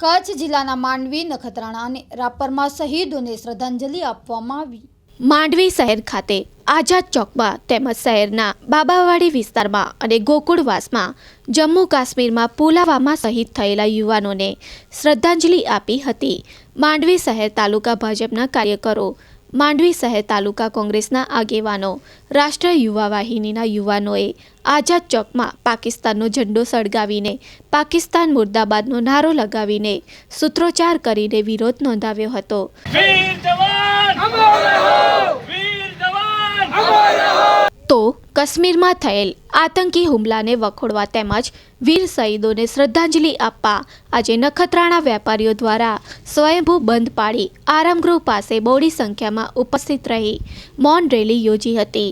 કચ્છ જિલ્લાના માંડવી, નખત્રાણા અને રાપરમાં શહીદોને શ્રદ્ધાંજલિ આપવામાં આવી. માંડવી શહેર ખાતે આઝાદ ચોકમાં તેમજ શહેરના બાબાવાડી વિસ્તારમાં અને ગોકુળવાસમાં જમ્મુ કાશ્મીરમાં પુલાવામાં શહીદ થયેલા યુવાનોને શ્રદ્ધાંજલિ આપી હતી. માંડવી શહેર તાલુકા ભાજપના કાર્યકરો માંડવી શહેર તાલુકા કોંગ્રેસના આગેવાનો. રાષ્ટ્રીય યુવા વાહિનીના યુવાનોએ આઝાદ ચોકમાં પાકિસ્તાનનો ઝંડો સળગાવીને પાકિસ્તાન મુર્દાબાદનો નારો લગાવીને સૂત્રોચ્ચાર કરીને વિરોધ નોંધાવ્યો હતો. તો કાશ્મીરમાં થયેલ આતંકી હુમલાને વખોડવા તેમજ વીર શહીદોને શ્રદ્ધાંજલિ આપવા આજે નખત્રાણા વેપારીઓ દ્વારા સ્વયંભૂ બંધ પાડી આરામગૃહ પાસે બહોળી સંખ્યામાં ઉપસ્થિત રહી મૌન રેલી યોજી હતી.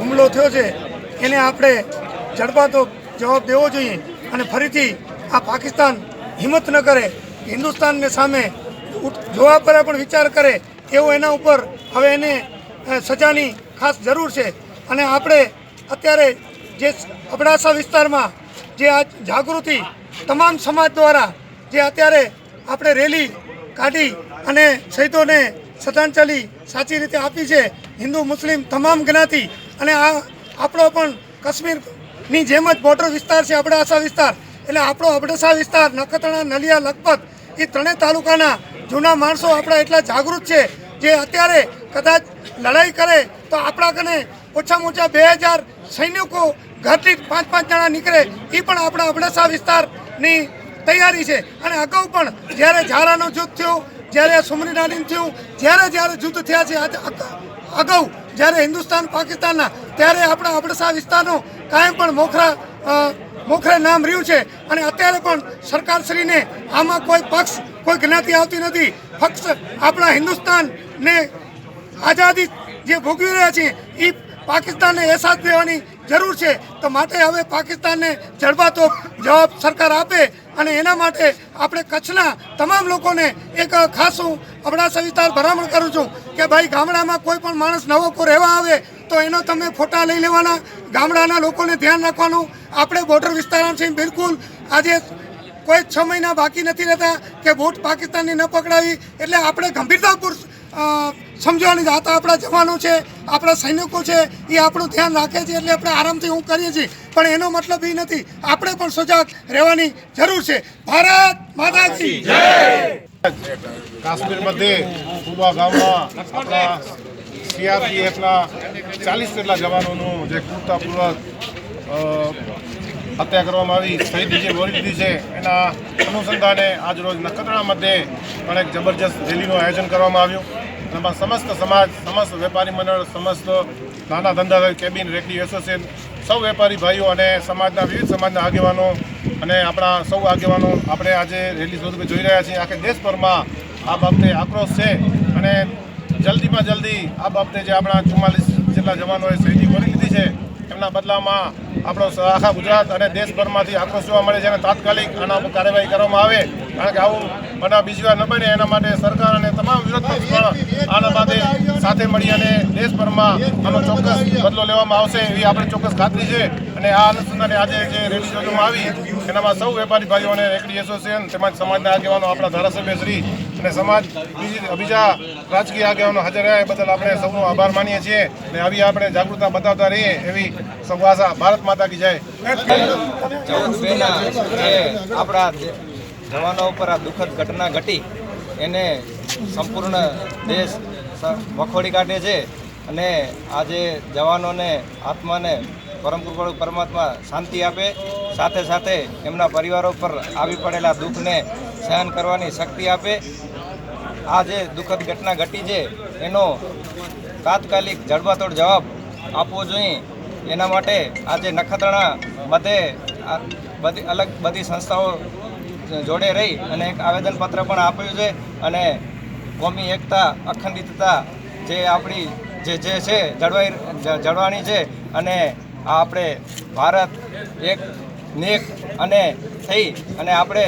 હુમલો થયો છે, એને આપણે જડબાતો જવાબ દેવો જોઈએ અને ફરીથી આ પાકિસ્તાન હિંમત ન કરે હિન્દુસ્તાનને સામે જોવા પર પણ વિચાર કરે એવો એના ઉપર હવે એને સજાની ખાસ જરૂર છે. અને આપણે અત્યારે જે અબડાસા વિસ્તારમાં જે આ જાગૃતિ તમામ સમાજ દ્વારા જે અત્યારે આપણે રેલી કાઢી અને શહીદોને શ્રદ્ધાંજલિ સાચી રીતે આપી છે, હિન્દુ, મુસ્લિમ તમામ જ્ઞાતિ અને આ આપણો પણ કાશ્મીરની જેમ જ બોર્ડર વિસ્તાર છે, અબડાસા વિસ્તાર. એટલે આપણો અબડાસા વિસ્તાર, નખત્રાણા, નલિયા, લખપત એ ત્રણેય તાલુકાના જૂના માણસો આપણા એટલા જાગૃત છે જે અત્યારે કદાચ લડાઈ કરે તો આપણા કને ઓછામાં ઓછા બે હજાર સૈનિકો ઘરથી પાંચ પાંચ જણા નીકળે એ પણ આપણા અબડાસા વિસ્તારની તૈયારી છે. અને અગાઉ પણ જ્યારે ઝારાનું જૂથ થયું, જ્યારે સુમરીનાડીન થયું, જ્યારે જ્યારે જૂથ થયા છે અગાઉ જ્યારે હિન્દુસ્તાન, પાકિસ્તાનના, ત્યારે આપણા અબડાસા વિસ્તારનું કાંઈ પણ મોખરા મોખરે નામ રહ્યું છે. અને અત્યારે પણ સરકારશ્રીને આમાં કોઈ પક્ષ કોઈ જ્ઞાતિ આવતી નથી. ફક્ત આપણા હિન્દુસ્તાનને આઝાદી જે ભોગવી રહ્યા છીએ એ પાકિસ્તાનને અહેસાસ દેવાની જરૂર છે. તો માટે હવે પાકિસ્તાનને જડબાતો જવાબ સરકાર આપે અને એના માટે આપણે કચ્છના તમામ લોકોને એક ખાસ હું અબડાસા વિસ્તાર ભલામણ કરું છું કે ભાઈ ગામડામાં કોઈ પણ માણસ નવો કો રહેવા આવે તો એનો તમે ફોટા લઈ લેવાના. ગામડાના લોકોને ધ્યાન રાખવાનું. આપણે બોર્ડર વિસ્તારમાં છીએ બિલકુલ આજે કોઈ છ મહિના બાકી નથી રહેતા કે વોટ પાકિસ્તાનની ન પકડાવી, એટલે આપણે ગંભીરતાપૂર્વક સમજવાની વાત આપણા જવાનો છે, આપણા સૈનિકો છે, એ આપણું ધ્યાન રાખે છે એટલે આપણે આરામથી હું કરીએ છીએ. પણ એનો મતલબ એ નથી. આપણે પણ સજાગ રહેવાની જરૂર છે. ભારત માતાજી કાશ્મીર મધ્યે કુબા ગામમાં સીઆરપીએફના ચાલીસ જેટલા જવાનોનું જે કુર્તાપૂર્વક હત્યા કરવામાં આવી શહીદી જે વરી દીધી છે. એના અનુસંધાને આજરોજ નખત્રાણા મધ્યે પણ એક જબરજસ્ત રેલીનું આયોજન કરવામાં આવ્યું. એમાં સમસ્ત સમાજ, સમસ્ત વેપારી મંડળ, સમસ્ત નાના ધંધા કેબિન, રેકડી એસોસિએશન, સૌ વેપારી ભાઈઓ અને સમાજના વિવિધ સમાજના આગેવાનો અને આપણા સૌ આગેવાનો આપણે આજે રેલી સ્વરૂપે જોઈ રહ્યા છીએ. આખે દેશભરમાં આ બાબતે આક્રોશ છે અને જલ્દીમાં જલ્દી આ બાબતે જે આપણા ચુમ્માલીસ જેટલા જવાનોએ શહીદી કરી લીધી છે એમના બદલામાં આપણો આખા ગુજરાત અને દેશભરમાંથી આક્રોશ જોવા મળે છે અને તાત્કાલિક આના ઉપર કાર્યવાહી કરવામાં આવે. કારણ કે આવું બનાવ બીજી વાર ન બને, એના માટે સરકાર અને તમામ વિરોધ પક્ષ પણ આના માટે સાથે મળી અને દેશભરમાં આનો ચોક્કસ બદલો લેવામાં આવશે એવી આપણે ચોક્કસ ખાતરી છે. અને આ અનુસંધાને આજે જે રેલી યોજવામાં આવી, એનામાં સૌ વેપારી ભાઈઓને રેકડી એસોસિએશન તેમજ સમાજના આગેવાનો, આપણા ધારાસભ્ય શ્રી અને સમાજ બીજી બીજા રાજકીય આગેવાનો હાજર રહ્યા એ બદલ આપણે સૌનો આભાર માનીએ છીએ. અને આવી આપણે જાગૃતતા બતાવતા રહીએ એવી સૌ ભારત માતા કી જય. આપણા જવાનો ઉપર આ દુઃખદ ઘટના ઘટી, એને સંપૂર્ણ દેશ વખોડી કાઢે છે. અને આજે જવાનોને આત્માને પરમ કૃપાળુ પરમાત્મા શાંતિ આપે, સાથે સાથે એમના પરિવારો પર આવી પડેલા દુઃખને સહન કરવાની શક્તિ આપે આ જે દુઃખદ ઘટના ઘટી છે, એનો તાત્કાલિક જડબાતોડ જવાબ આપવો જોઈએ. એના માટે આજે નખત્રાણા બધે બધી અલગ બધી સંસ્થાઓ જોડે રહી અને એક આવેદનપત્ર પણ આપ્યું છે અને કોમી, એકતા, અખંડિતતા જે આપણી જે જે છે, જળવાઈ જળવાની છે અને આ આપણે ભારત એક, નેક અને થઈ અને આપણે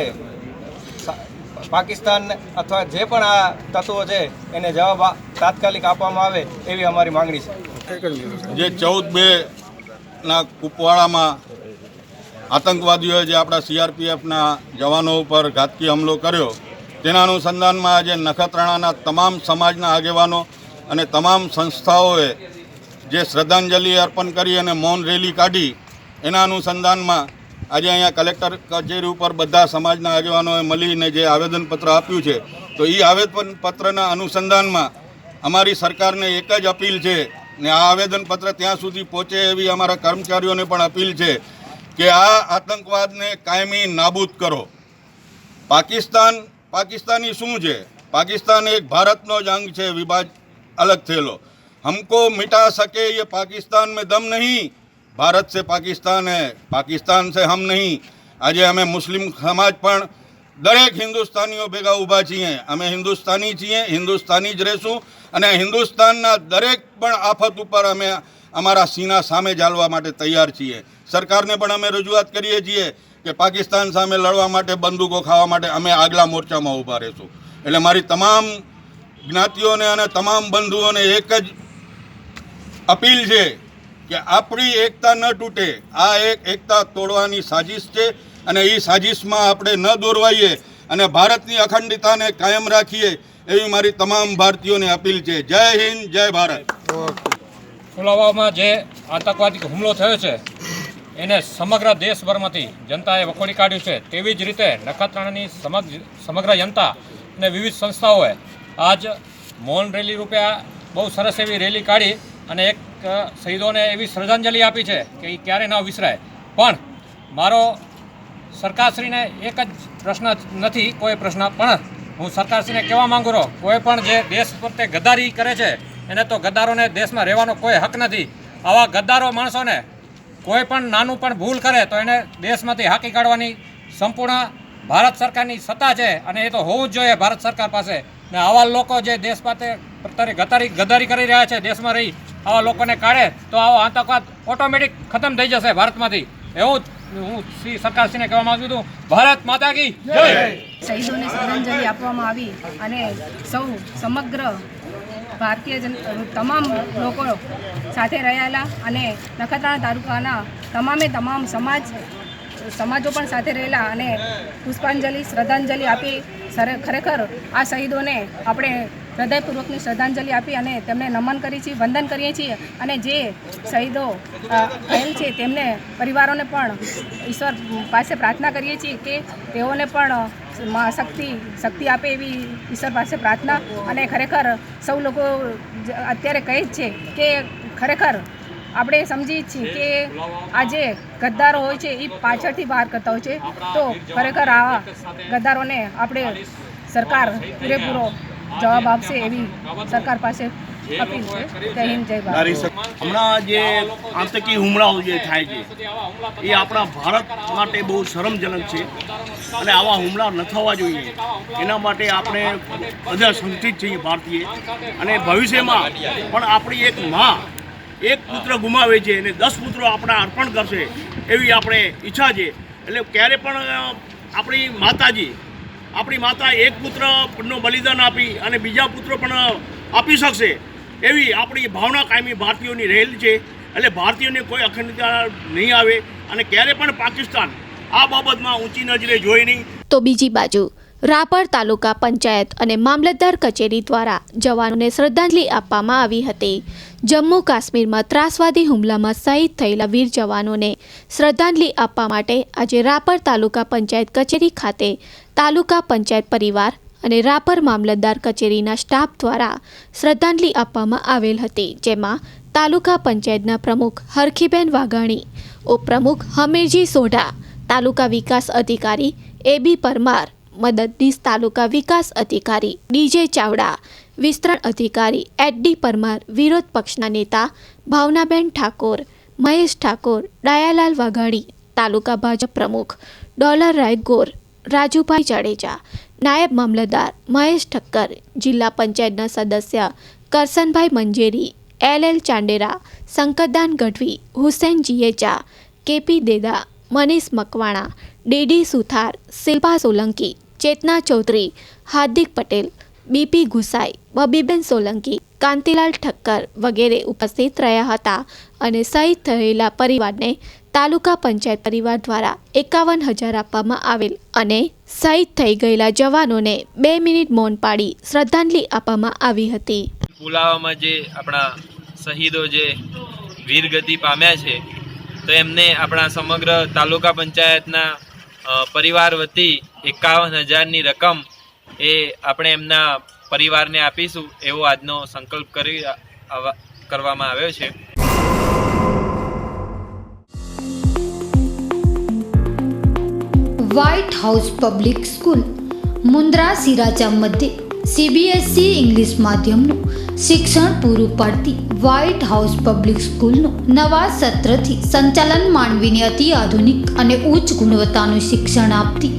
પાકિસ્તાન અથવા જે પણ આ તત્વો છે, એને જવાબ તાત્કાલિક આપવામાં આવે એવી અમારી માંગણી છે. જે ચૌદ બે ના કુપવાડામાં આતંકવાદીઓએ જે આપણા સીઆરપીએફના જવાનો ઉપર ઘાતકી હુમલો કર્યો, તેના અનુસંધાનમાં આજે નખત્રાણાના તમામ સમાજના આગેવાનો અને તમામ સંસ્થાઓએ જે શ્રદ્ધાંજલિ અર્પણ કરી અને મૌન રેલી કાઢી, એના અનુસંધાનમાં આજે અહીંયા કલેક્ટર કચેરી ઉપર બધા સમાજના આગેવાનોએ મળીને જે આવેદનપત્ર આપ્યું છે, તો એ આવેદનપત્રના અનુસંધાનમાં અમારી સરકારને એક જ અપીલ છે ને આ આવેદનપત્ર ત્યાં સુધી પહોંચે એવી અમારા કર્મચારીઓને પણ અપીલ છે કે આ આતંકવાદને કાયમી નાબૂદ કરો. પાકિસ્તાન, પાકિસ્તાની શું છે? પાકિસ્તાન એક ભારતનો જ અંગ છે વિભાજ અલગ થયેલો. હમકો મિટા શકે એ પાકિસ્તાન મેં દમ નહીં ભારત સે પાકિસ્તાન હે, પાકિસ્તાન સે હમ નહીં. આજે અમે મુસ્લિમ સમાજ પણ દરેક હિન્દુસ્તાનીઓ ભેગા ઊભા છીએ. અમે હિન્દુસ્તાની છીએ, હિન્દુસ્તાની જ રહેશું અને હિન્દુસ્તાનના દરેક પણ આફત ઉપર અમે અમારા સીના સામે ચાલવા માટે તૈયાર છીએ. સરકારને પણ અમે રજૂઆત કરીએ છીએ કે પાકિસ્તાન સામે લડવા માટે, બંદૂકો ખાવા માટે અમે આગલા મોરચામાં ઊભા રહીશું. એટલે મારી તમામ જ્ઞાતિઓને અને તમામ બંધુઓને એક જ અપીલ છે કે આપણી એકતા ન તૂટે. આ એક એકતા તોડવાની સાજિશ છે અને એ સાજિશમાં આપણે ન દોરવાઈએ અને ભારતની અખંડિતાને કાયમ રાખીએ એવી મારી તમામ ભારતીયોને અપીલ છે. જય હિન્દ, જય ભારત. પુલવામામાં જે આતંકવાદી હુમલો થયો છે, એને સમગ્ર દેશભરમાંથી જનતાએ વખોડી કાઢ્યું છે. તેવી જ રીતે નખત્રાણાની સમગ્ર જનતા અને વિવિધ સંસ્થાઓએ આજ મૌન રેલી રૂપે બહુ સરસ એવી રેલી કાઢી અને એક શહીદોને એવી શ્રદ્ધાંજલિ આપી છે કે એ ક્યારે ન વિસરાય. પણ મારો સરકારશ્રીને એક જ પ્રશ્ન નથી, કોઈ પ્રશ્ન પણ હું સરકારશ્રીને કહેવા માંગુ છું કોઈ પણ જે દેશ પ્રત્યે ગદ્દારી કરે છે, એને તો ગદ્દારોને દેશમાં રહેવાનો કોઈ હક નથી. આવા ગદ્દારો માણસોને કોઈ પણ નાનું પણ ભૂલ કરે, તો એને દેશમાંથી હાકી કાઢવાની સંપૂર્ણ ભારત સરકારની સત્તા છે અને એ તો હોવું જ જોઈએ ભારત સરકાર પાસે. ને આવા લોકો જે દેશ પાસે પ્રત્યે ગતારી ગદારી કરી રહ્યા છે, દેશમાં રહી. આવા લોકોને કાઢે તો આવો આતંકવાદ ઓટોમેટિક ખતમ થઈ જશે ભારતમાંથી. એવું જ હું શ્રી સરકારશ્રીને કહેવા માંગુ છું. ભારત માતા કી જય! શહીદોને શ્રદ્ધાંજલિ આપવામાં આવી અને સૌ સમગ્ર ભારતીય જન તમામ લોકો સાથે રહેલા અને નખત્રાણા તાલુકાના તમામે તમામ સમાજ સમાજો પણ સાથે રહેલા અને પુષ્પાંજલિ, શ્રદ્ધાંજલિ આપી સરે ખરેખર આ શહીદોને આપણે હૃદયપૂર્વકની શ્રદ્ધાંજલિ આપી અને તેમને નમન કરીએ છીએ, વંદન કરીએ છીએ અને જે શહીદો થયેલ છે તેમને પરિવારોને પણ ઈશ્વર પાસે પ્રાર્થના કરીએ છીએ કે તેઓને પણ શક્તિ શક્તિ આપે એવી ઈશ્વર પાસે પ્રાર્થના અને ખરેખર સૌ લોકો અત્યારે કહે છે કે ખરેખર આપણે સમજીએ જ છીએ કે આ જે ગદ્દારો હોય છે એ પાછળથી બહાર કરતા હોય છે. તો ખરેખર આવા ગદ્દારોને આપણે સરકાર પૂરેપૂરો જવાબ આપશે એવી સરકાર પાસે હમણાં જે આતંકી હુમલાઓ જે થાય છે એ આપણા ભારત માટે બહુ શરમજનક છે. અને આવા હુમલા ન થવા જોઈએ. એના માટે આપણે બધા સંતિત છીએ ભારતીય. અને ભવિષ્યમાં પણ આપણી એક માં એક પુત્ર ગુમાવે છે અને દસ પુત્રો આપણા અર્પણ કરશે એવી આપણે ઈચ્છા છે. એટલે ક્યારે પણ આપણી માતાજી, આપણી માતા એક પુત્રનું બલિદાન આપી અને બીજા પુત્રો પણ આપી શકશે એવી આપણી ભાવના કાયમી ભારતીયોની રહેલી છે. એટલે ભારતીયોને કોઈ અખંડતા નહીં આવે અને ક્યારે પણ પાકિસ્તાન આ બાબતમાં ઊંચી નજરે જોઈ નહીં. તો બીજી બાજુ રાપર તાલુકા પંચાયત અને મામલતદાર કચેરી દ્વારા જવાનોને શ્રદ્ધાંજલિ આપવામાં આવી હતી. જમ્મુ કાશ્મીરમાં ત્રાસવાદી હુમલામાં શહીદ થયેલા વીર જવાનોને શ્રદ્ધાંજલિ આપવા માટે આજે રાપર તાલુકા પંચાયત કચેરી ખાતે તાલુકા પંચાયત પરિવાર અને રાપર મામલતદાર કચેરીના સ્ટાફ દ્વારા શ્રદ્ધાંજલિ આપવામાં આવેલ હતી, જેમાં તાલુકા પંચાયતના પ્રમુખ હરખીબેન વાઘાણી, ઉપપ્રમુખ હમીરજી સોઢા, તાલુકા વિકાસ અધિકારી એબી પરમાર મદદનીશ તાલુકા વિકાસ અધિકારી ડીજે ચાવડા, વિસ્તરણ અધિકારી એડડી પરમાર, વિરોધ પક્ષના નેતા ભાવનાબેન ઠાકોર, મહેશ ઠાકોર, ડાયાલાલ વાઘાણી, તાલુકા ભાજપ પ્રમુખ ડોલર રાયગોર, રાજુભાઈ જાડેજા, નાયબ મામલતદાર મહેશ ઠક્કર, જિલ્લા પંચાયતના સદસ્ય Karsanbhai Manjeri, L L Chandera, Shankardan Gadhvi, Hussain જીએચા, KP Deda, Manish Makwana DD Suthar, Shilpa Solanki Chetna Chaudhary, Hardik Patel, BP Gusai, Babiben Solanki, Kantilal Thakkar વગેરે ઉપસ્થિત રહ્યા હતા અને શહીદ થયેલા પરિવારને તાલુકા પંચાયત પરિવાર દ્વારા એકાવન હજાર આપવામાં આવેલ અને શહીદ થઈ ગયેલા જવાનોને બે મિનિટ મૌન પાડી શ્રદ્ધાંજલિ આપવામાં આવી હતી. પુલાવામાં જે આપણા શહીદો જે વીરગતિ પામ્યા છે, તો એમને આપણા સમગ્ર તાલુકા પંચાયતના પરિવાર વતી એકાવન હજારની રકમ એ આપણે એમના પરિવારને આપીશું એવો આજનો સંકલ્પ કરી કરવામાં આવ્યો છે. White House public school Mundra Siracha મધ્યે સીબીએસઈ ઇંગ્લિશ માધ્યમનું શિક્ષણ પૂરું પાડતી વ્હાઇટ હાઉસ પબ્લિક સ્કૂલનું નવા સત્રથી સંચાલન માનવીને અતિ આધુનિક અને ઉચ્ચ ગુણવત્તાનું શિક્ષણ આપતી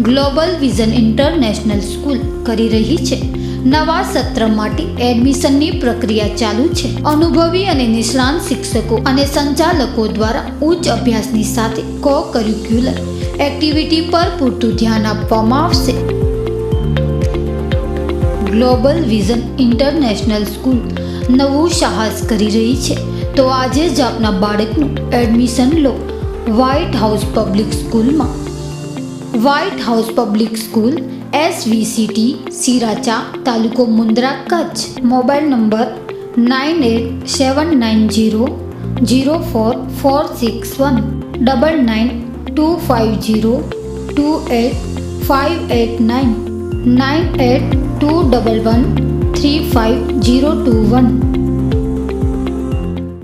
ગ્લોબલ વિઝન ઇન્ટરનેશનલ સ્કૂલ કરી રહી છે. નવા સત્ર માટે એડમિશનની પ્રક્રિયા ચાલુ છે. અનુભવી અને નિષ્ણાંત શિક્ષકો અને સંચાલકો દ્વારા ઉચ્ચ અભ્યાસની સાથે કો કરિક્યુલર એક્ટિવિટી પર પૂરતું ધ્યાન આપવામાં આવશે. ગ્લોબલ વિઝન ઇન્ટરનેશનલ સ્કૂલ નવું સાહસ કરી રહી છે. તો આજે જ આપના બાળકનું એડમિશન લો. વ્હાઇટ હાઉસ પબ્લિક સ્કૂલમાં White House public school SVCT Siracha તાલુકો Mundra Kutch. Mobile number nine eight seven nine zero zero four four six one double nine two five zero two eight five eight nine nine eight Two double one three five zero two one.